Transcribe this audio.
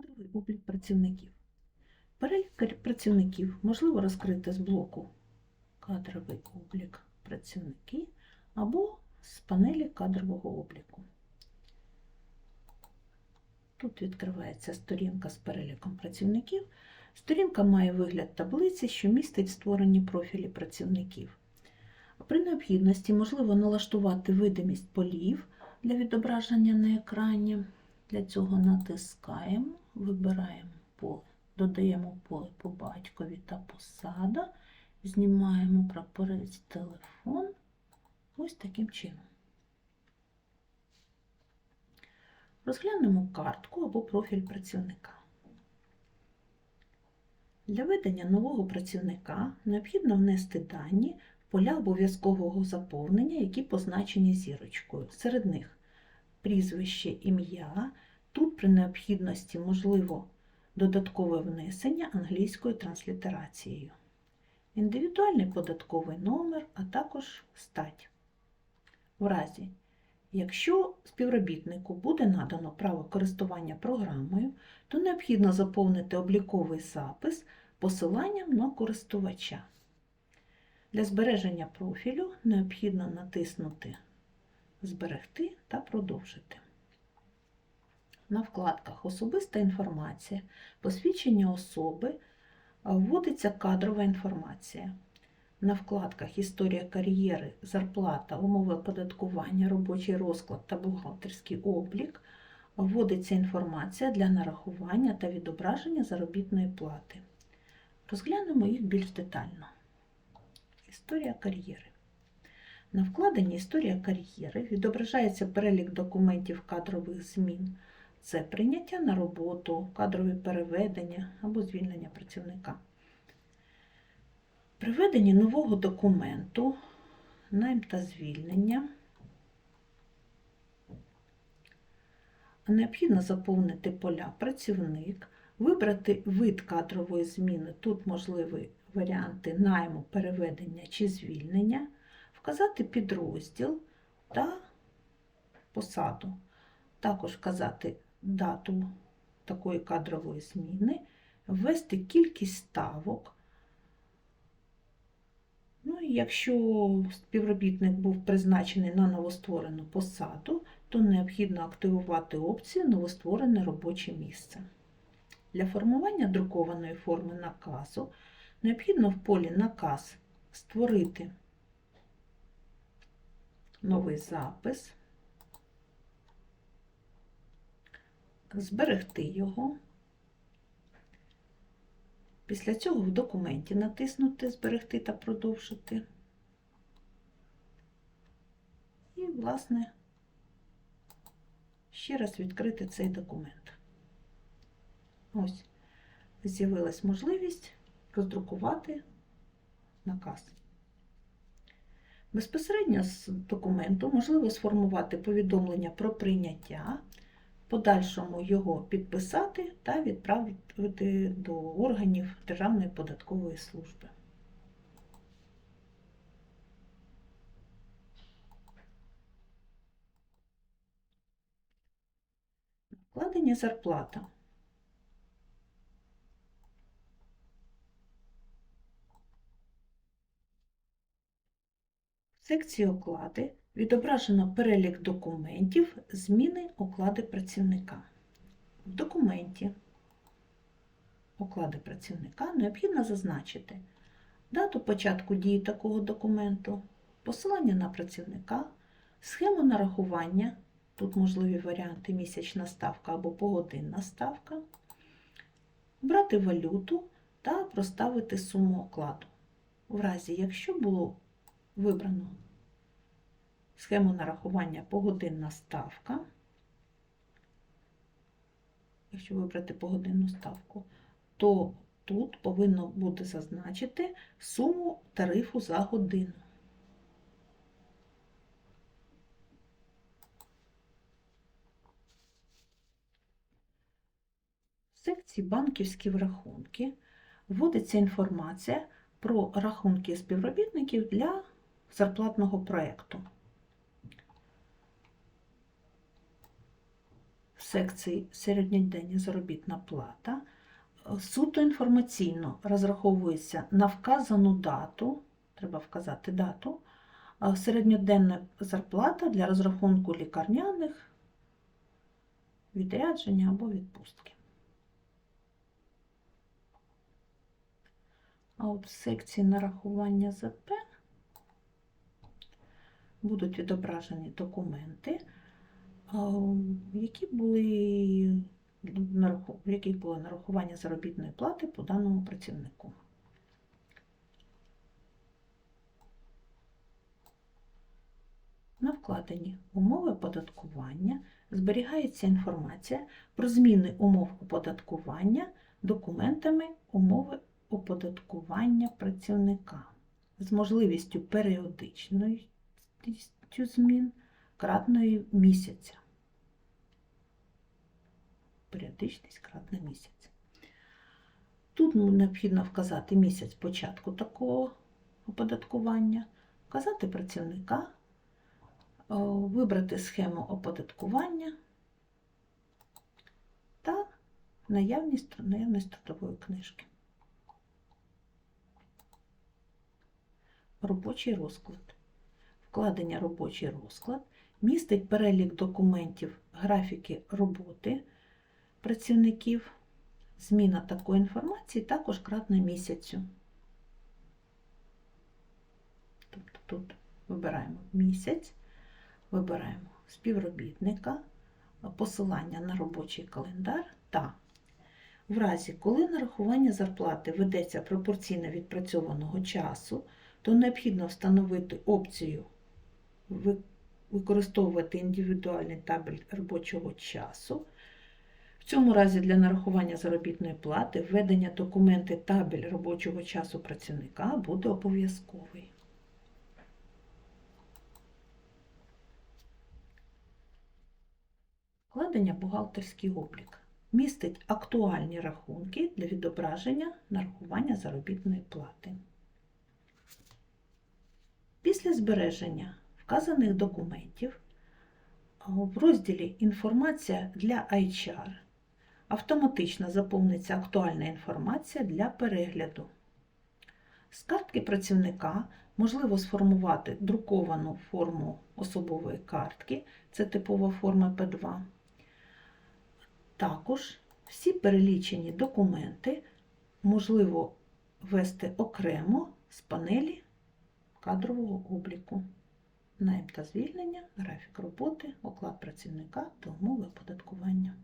Кадровий облік працівників. Перелік працівників можливо розкрити з блоку Кадровий облік працівників або з панелі кадрового обліку. Тут відкривається сторінка з переліком працівників. Сторінка має вигляд таблиці, що містить створені профілі працівників. При необхідності можливо налаштувати видимість полів для відображення на екрані. Для цього натискаємо, вибираємо поле, додаємо поле по батькові та посада, знімаємо прапорець телефон ось таким чином. Розглянемо картку або профіль працівника. Для ведення нового працівника необхідно внести дані в поля обов'язкового заповнення, які позначені зірочкою. Серед них прізвище, ім'я. Тут при необхідності можливо додаткове внесення англійською транслітерацією, індивідуальний податковий номер, а також стать. В разі, якщо співробітнику буде надано право користування програмою, то необхідно заповнити обліковий запис посиланням на користувача. Для збереження профілю необхідно натиснути Зберегти та продовжити. На вкладках Особиста інформація, посвідчення особи вводиться кадрова інформація. На вкладках Історія кар'єри, зарплата, умови оподаткування, робочий розклад та бухгалтерський облік вводиться інформація для нарахування та відображення заробітної плати. Розглянемо їх більш детально. Історія кар'єри. На вкладенні Історія кар'єри відображається перелік документів кадрових змін. Це прийняття на роботу, кадрові переведення або звільнення працівника. При введенні нового документу, найм та звільнення, необхідно заповнити поля працівник, вибрати вид кадрової зміни. Тут можливі варіанти найму, переведення чи звільнення вказати підрозділ та посаду. Також вказати дату такої кадрової зміни, ввести кількість ставок. Ну, якщо співробітник був призначений на новостворену посаду, то необхідно активувати опцію Новостворене робоче місце. Для формування друкованої форми наказу необхідно в полі Наказ створити новий запис, зберегти його. Після цього в документі натиснути Зберегти та продовжити. І, власне, ще раз відкрити цей документ. Ось, з'явилась можливість роздрукувати наказ. Безпосередньо з документу можливо сформувати повідомлення про прийняття, подальшому його підписати та відправити до органів Державної податкової служби. Вкладення зарплата. В секції оклади відображено перелік документів зміни оклади працівника. В документі оклади працівника необхідно зазначити дату початку дії такого документу, посилання на працівника, схему нарахування, тут можливі варіанти місячна ставка або погодинна ставка, брати валюту та проставити суму окладу. В разі, якщо було вибрано схему нарахування погодинна ставка. Якщо вибрати погодинну ставку, то тут повинно бути зазначити суму тарифу за годину. В секції банківські рахунки вводиться інформація про рахунки співробітників для зарплатного проєкту. Секції середньодення заробітна плата е, суто інформаційно розраховується на вказану дату, треба вказати дату, середньоденна зарплата для розрахунку лікарняних, відрядження або відпустки. А от в секції нарахування ЗП будуть відображені документи, які були яких було нарахування заробітної плати по даному працівнику. На вкладені умови оподаткування зберігається інформація про зміни умов оподаткування документами умови оподаткування працівника з можливістю періодичної змін кратної місяця. Періодичність кратна місяць. Тут необхідно вказати місяць початку такого оподаткування, вказати працівника, вибрати схему оподаткування та наявність, наявність трудової книжки. Робочий розклад. Вкладення робочий розклад містить перелік документів, графіки роботи працівників. Зміна такої інформації також кратна місяцю. Тобто тут вибираємо місяць, вибираємо співробітника, посилання на робочий календар та в разі, коли нарахування зарплати ведеться пропорційно відпрацьованого часу, то необхідно встановити опцію використовувати індивідуальний табель робочого часу. В цьому разі для нарахування заробітної плати введення документи табель робочого часу працівника буде обов'язковий. Вкладення бухгалтерський облік містить актуальні рахунки для відображення нарахування заробітної плати. Після збереження вказаних документів в розділі Інформація для HR автоматично заповниться актуальна інформація для перегляду. З картки працівника можливо сформувати друковану форму особової картки, це типова форма П2. Також всі перелічені документи можливо ввести окремо з панелі кадрового обліку. Найм та звільнення, графік роботи, оклад працівника та умови оподаткування.